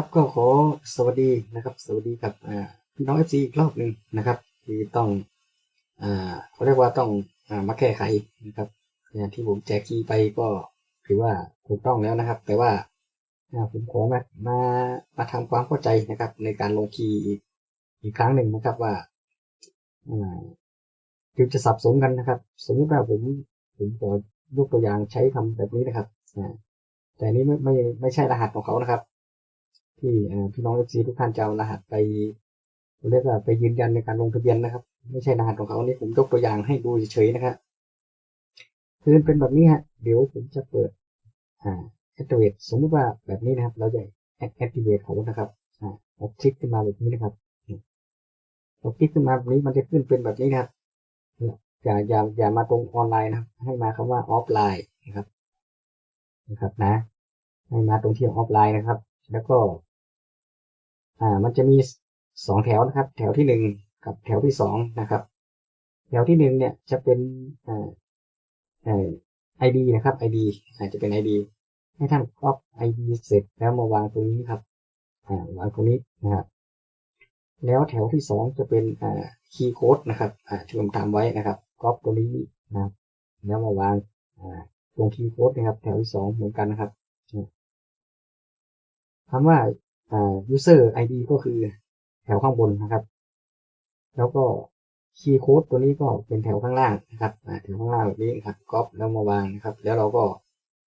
ครับก็ขอสวัสดีนะครับ สวัสดีกับพี่น้องเอฟซีอีกรอบหนึ่งนะครับที่ต้องอ่าเขาเรียกว่าต้องอ่ามาแก้ไขนะครับอย่างที่ผมแจกคีย์ไปก็ถือว่าถูกต้องแล้วนะครับ แต่ว่าผมขอมามามาทำความเข้าใจนะครับ ในการลงคีย์อีกอีกครั้งหนึ่งนะครับว่าคือจะสับสนกันนะครับ สมมติว่าผมผมขอยกตัวอย่างใช้คำแบบนี้นะครับแต่นนี้ไม่ไม่ไม่ใช่รหัสของเขานะครับ ที่พี่น้องเอฟซีทุกท่านจะเอารหัสไปเรียกว่าไปยืนยันในการลงทะเบียนนะครับ ไม่ใช่รหัสของเขานี่ผมยกตัวอย่างให้ดูเฉยๆนะครับคือเป็นแบบนี้ฮะเดี๋ยวผมจะเปิดอ่า activate สมมติว่าแบบนี้นะครับ เราจะ activate เขานะครับอ่าเราคลิกขึ้นมาแบบนี้นะครับเราคลิกขึ้นมาแบบนี้มันจะขึ้นเป็นแบบนี้นะครับอย่าอย่าอย่ามาตรงออนไลน์นะให้มาคำว่าออฟไลน์นะครับนะครับนะ ให้มาตรงที่ออฟไลน์นะครับ แล้วก็ อ่ามันจะมีสองแถวนะครับ แถวที่หนึ่งกับแถวที่สองนะครับ แถวที่หนึ่งเนี่ยจะเป็นอ่าอ่อ ID นะครับ ID อาจจะเป็น ID ให้ท่านครอบ ID เสร็จแล้วมาวางตรงนี้ครับอ่าวางตรงนี้นะครับ แล้วแถวที่สองจะเป็นอ่าคีย์โค้ดนะครับอ่าที่ผมทำไว้นะครับครอบตรงนี้นะครับ แล้วมาวางอ่าตรงคีย์โค้ดนะครับ แถวที่สองเหมือนกันนะครับคำว่า อ่า user ID ก็คือแถวข้างบนนะครับ แล้วก็คีย์โค้ดตัวนี้ก็เป็นแถวข้างล่างนะครับอ่าแถวข้างล่างแบบนี้นะครับก๊อปแล้วมาวางนะครับ แล้วเราก็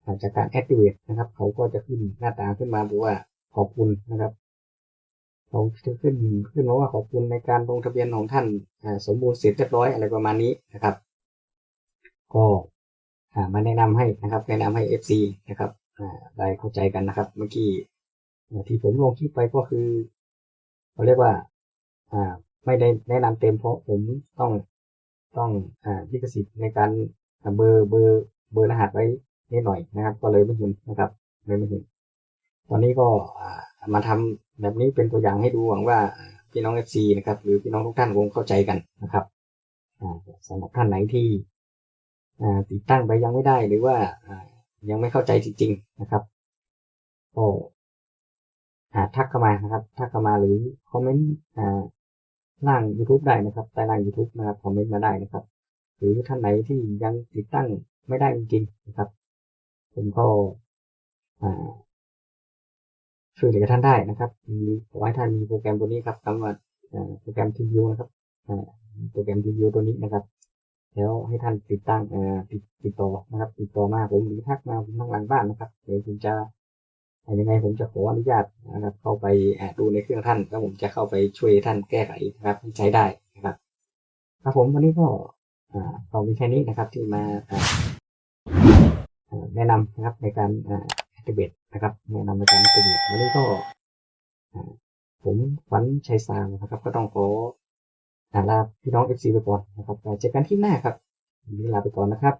หลังจากการ activate นะครับ เขาก็จะขึ้นหน้าตาขึ้นมาบอกว่าขอบคุณนะครับเขาจะขึ้นขึ้นมาว่าขอบคุณในการลงทะเบียนของท่านอ่าสมบูรณ์เสร็จเรียบร้อยอะไรประมาณนี้นะครับ ก็อ่ามาแนะนำให้นะครับ แนะนำให้ FC นะครับอ่าได้เข้าใจกันนะครับ เมื่อกี้ ที่ผมลงคลิปไปก็คือเขาเรียกว่า อ่า ไม่ได้แนะนำเต็มเพราะผมต้องต้องอ่าลิขสิทธิ์ในการเบอร์เบอร์เบอร์รหัสไว้นิดหน่อยนะครับ ก็เลยไม่เห็นนะครับเลยไม่เห็น ตอนนี้ก็อ่ามาทำแบบนี้เป็นตัวอย่างให้ดูหวังว่าพี่น้องเอฟซีนะครับ หรือพี่น้องทุกท่านคงเข้าใจกันนะครับอ่าสำหรับท่านไหนที่อ่าติดตั้งไปยังไม่ได้หรือว่าอ่ายังไม่เข้าใจจริง ๆ นะครับก็ ทักเข้ามานะครับทักเข้ามาหรือคอมเมนต์อ่าล่าง YouTube ได้นะครับใต้ล่าง YouTube นะครับคอมเมนต์มาได้นะครับ หรือท่านไหนที่ยังติดตั้งไม่ได้จริงๆนะครับ ผมก็ช่วยเหลือท่านได้นะครับมีขอให้ท่านมีโปรแกรมตัวนี้ครับคำว่าอ่าโปรแกรมทีวิวนะครับโปรแกรมทีวิวตัวนี้นะครับ แล้วให้ท่านติดตั้งติดติดต่อนะครับ ติดต่อมาผมหรือทักมาผมทางหลังบ้านนะครับเดี๋ยวผมจะ ยังไงผมจะขออนุญาตนะครับ เข้าไปดูในเครื่องท่านแล้วผมจะเข้าไปช่วยท่านแก้ไขนะครับให้ใช้ได้นะครับครับผมวันนี้ก็อ่าเรามีแค่นี้นะครับที่มาแนะนำนะครับในการอ่า activate นะครับแนะนำในการ activate วันนี้ก็ผมฝันชัยสางนะครับ ก็ต้องขอลาพี่น้อง FC ไปก่อนนะครับเจอกันที่หน้าครับวันนี้ลาไปก่อนนะครับ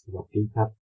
สวัสดีครับ